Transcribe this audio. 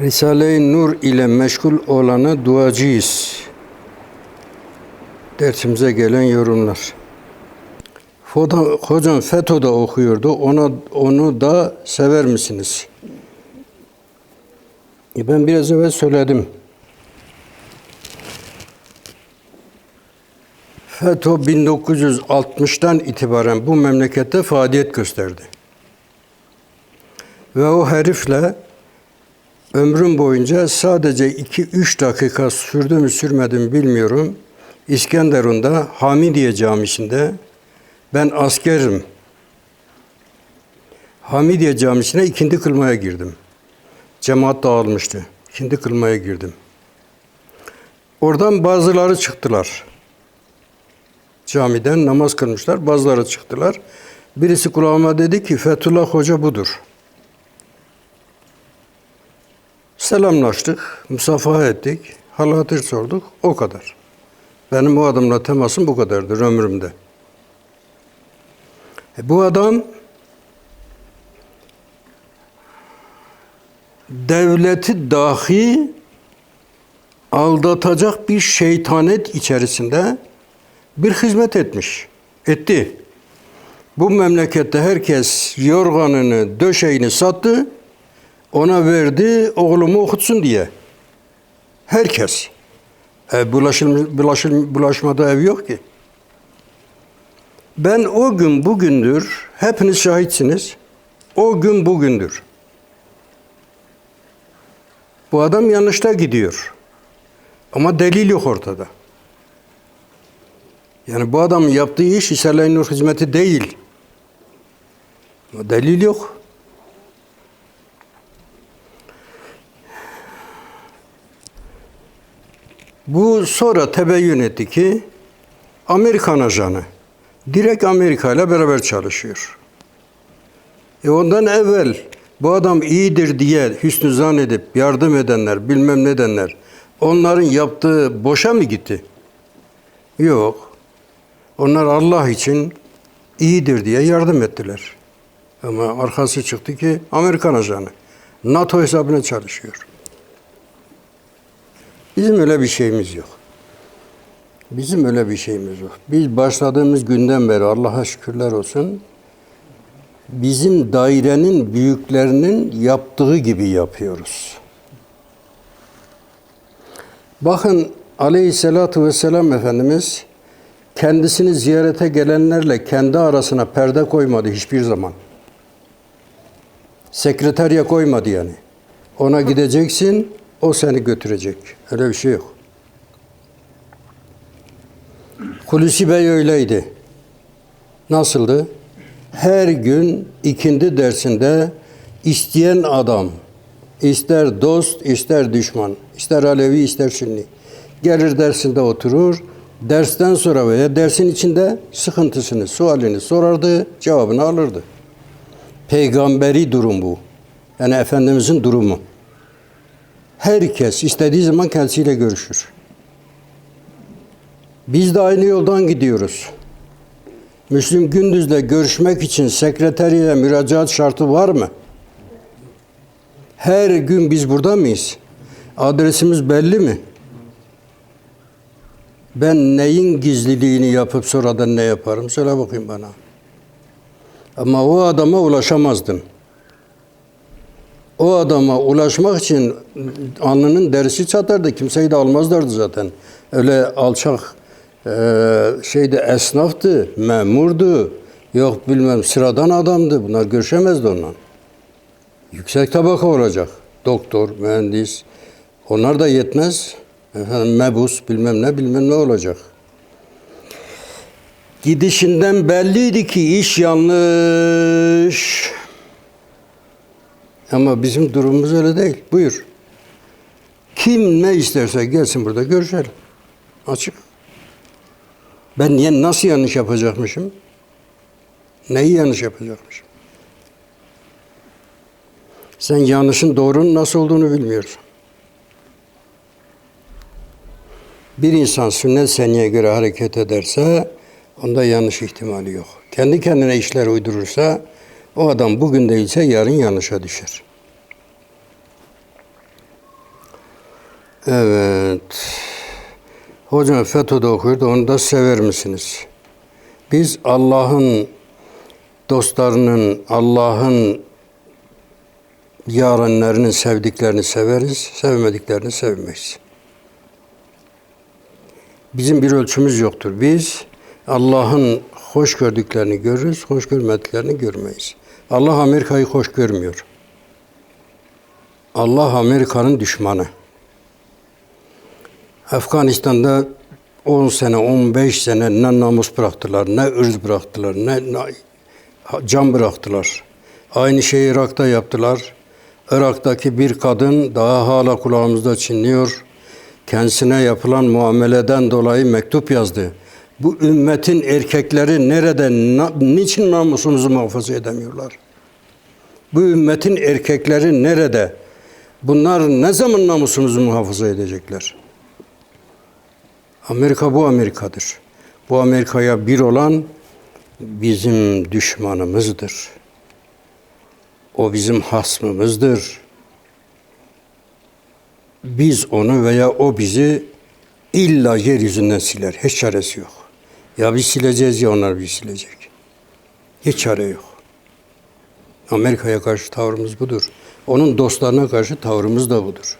Risale-i Nur ile meşgul olanı duacıyız. Dersimize gelen yorumlar. Foda, hocam FETÖ'de okuyordu. Ona onu da sever misiniz? E ben biraz evvel söyledim. FETÖ 1960'tan itibaren bu memlekette faaliyet gösterdi. Ve o herifle ömrüm boyunca sadece 2-3 dakika sürdü mü sürmedi mi bilmiyorum. İskenderun'da Hamidiye Camisi'nde ben askerim. Hamidiye Camisi'ne ikindi kılmaya girdim. Cemaat dağılmıştı. İkindi kılmaya girdim. Oradan bazıları çıktılar. Camiden namaz kılmışlar. Bazıları çıktılar. Birisi kulağıma dedi ki Fethullah Hoca budur. Selamlaştık, musafaha ettik, hal hatır sorduk, o kadar. Benim o adamla temasım bu kadardır ömrümde. E, bu adam devleti dahi aldatacak bir şeytanet içerisinde bir hizmet etmiş, etti. Bu memlekette herkes yorganını, döşeğini sattı, ona verdi oğlumu okutsun diye. Herkes. E, bulaşıl, bulaşıl, bulaşmada ev yok ki. Ben o gün bugündür, hepiniz şahitsiniz. O gün bugündür. Bu adam yanlışta gidiyor. Ama delil yok ortada. Yani bu adamın yaptığı iş İsrail Nur hizmeti değil. Delil yok. Bu sonra tebeyyün etti ki Amerikan ajanı. Direkt Amerika ile beraber çalışıyor. E ondan evvel bu adam iyidir diye hüsnü zan edip yardım edenler, bilmem ne edenler, onların yaptığı boşa mı gitti? Yok. Onlar Allah için iyidir diye yardım ettiler. Ama arkası çıktı ki Amerikan ajanı. NATO hesabına çalışıyor. Bizim öyle bir şeyimiz yok. Bizim öyle bir şeyimiz yok. Biz başladığımız günden beri Allah'a şükürler olsun bizim dairenin büyüklerinin yaptığı gibi yapıyoruz. Bakın aleyhissalatu vesselam Efendimiz kendisini ziyarete gelenlerle kendi arasına perde koymadı hiçbir zaman. Sekreterya koymadı yani. Ona gideceksin, o seni götürecek. Öyle bir şey yok. Hulusi Bey öyleydi. Nasıldı? Her gün ikindi dersinde isteyen adam, ister dost, ister düşman, ister Alevi, ister Sünni. Gelir dersinde oturur, dersten sonra veya dersin içinde sıkıntısını, sualini sorardı, cevabını alırdı. Peygamberi durum bu. Yani Efendimizin durumu. Herkes istediği zaman kendisiyle görüşür. Biz de aynı yoldan gidiyoruz. Müslüm Gündüz'le görüşmek için sekreteriye müracaat şartı var mı? Her gün biz burada mıyız? Adresimiz belli mi? Ben neyin gizliliğini yapıp sonradan ne yaparım? Söyle bakayım bana. Ama o adama ulaşamazdın. O adama ulaşmak için alnının derisi çatardı. Kimseyi de almazlardı zaten. Öyle alçak e, şeyde esnaftı, memurdu. Yok bilmem sıradan adamdı. Bunlar görüşemezdi onunla. Yüksek tabaka olacak. Doktor, mühendis. Onlar da yetmez. Efendim, mebus bilmem ne bilmem ne olacak. Gidişinden belliydi ki iş yanlış. Ama bizim durumumuz öyle değil. Buyur. Kim ne isterse gelsin burada görüşelim. Açık. Ben niye nasıl yanlış yapacakmışım? Neyi yanlış yapacakmışım? Sen yanlışın doğrunun nasıl olduğunu bilmiyorsun. Bir insan sünnet seniye göre hareket ederse onda yanlış ihtimali yok. Kendi kendine işler uydurursa o adam bugün değilse yarın yanlışa düşer. Evet. Hocam FETÖ'de okuyordu. Onu da sever misiniz? Biz Allah'ın dostlarının, Allah'ın yarenlerinin sevdiklerini severiz, sevmediklerini sevmeyiz. Bizim bir ölçümüz yoktur. Biz Allah'ın hoş gördüklerini görürüz, hoş görmediklerini görmeyiz. Allah Amerika'yı hoş görmüyor. Allah Amerika'nın düşmanı. Afganistan'da 10 sene, 15 sene ne namus bıraktılar, ne ırz bıraktılar, ne, ne can bıraktılar. Aynı şeyi Irak'ta yaptılar. Irak'taki bir kadın daha hala kulağımızda çınlıyor. Kendisine yapılan muameleden dolayı mektup yazdı. Bu ümmetin erkekleri nerede, na, niçin namusumuzu muhafaza edemiyorlar? Bu ümmetin erkekleri nerede? Bunlar ne zaman namusumuzu muhafaza edecekler? Amerika bu Amerika'dır. Bu Amerika'ya bir olan bizim düşmanımızdır. O bizim hasmımızdır. Biz onu veya o bizi illa yeryüzünden siler. Hiç çaresi yok. Ya biz sileceğiz ya onlar bizi silecek. Hiç çare yok. Amerika'ya karşı tavrımız budur. Onun dostlarına karşı tavrımız da budur.